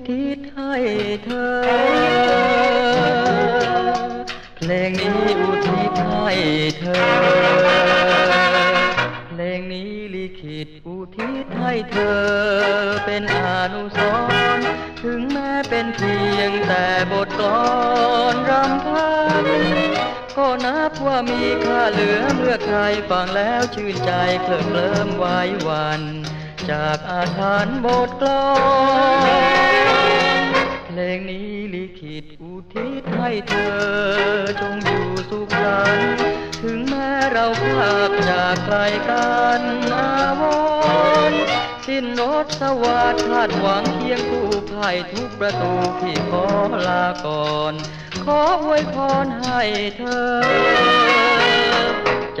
อุทิศให้เธอ เพลงนี้อุทิศให้เธอ เพลงนี้ลิขิตอุทิศให้เธอ เป็นอนุสรณ์ถึงแม้เป็นเพียงแต่บทกลอนรำพันก็นับว่ามีค่าเหลือเมื่อใครฟังแล้วชื่นใจเคลิบเคลิ้มไว้วันจากอาถรรพ์บทกลอน เพลงนี้ลิขิตอุทิศให้เธอ จงอยู่สุขสันต์ถึงแม้เราพลากจากไกลกันอาวรสิ้นรถสวัสดิ์คาดหวังเคียงคู่ภัยทุกประตูพี่ขอลาก่อน ขออวยพรให้เธอ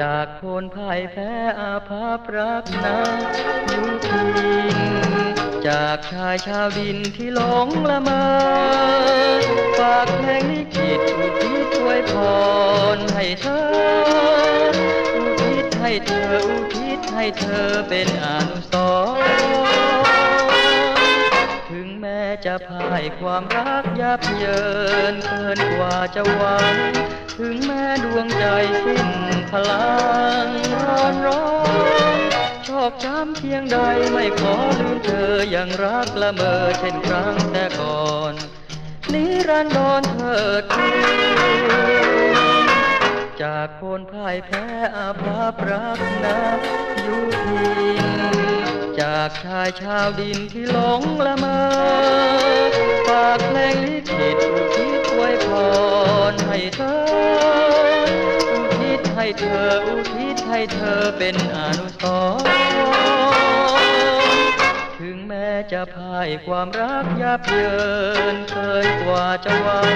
จากคนพ่ายแพ้อาภัพรักนายุพิน จากชายชาวดินที่หลงละเมอฝากเพลงลิขิตอุทิศช่วยพรให้เธออุทิศให้เธออุทิศให้เธอเป็นอนุสรถึงแม้จะพ่ายความรักยับเยินเกินกว่าจะหวัง ถึงแม้ดวงใจสิ้นพลังร้อนร้อน อบช้ำเพียงใดไม่ขอลืมเธอยังรักละเมอเช่นครั้งแต่ก่อน นิรันดรเถิด จากคนพ่ายแพ้อาภัพรักนักยุพินจากชายชาวดินที่หลงละเมอ ฝากเพลงลิขิต เธออุทิศให้เธอเป็นอนุสรณ์ถึงแม้จะพ่ายความรักยับเยินเกินกว่าจะหวัง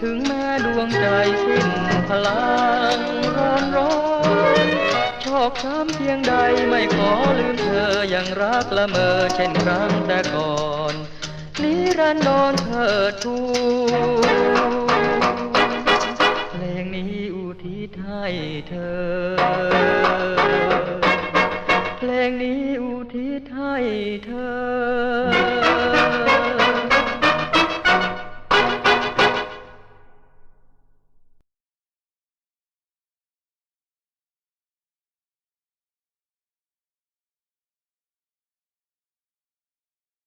ถึงแม้ดวงใจสิ้นพลังร้อนร้อนชอกช้ำเพียงใดไม่ขอลืมเธอยังรักละเมอเช่นครั้งแต่ก่อนนิรันดรเถิดทูเพลง อุทิศให้เธอ เพลงนี้อุทิศให้เธอ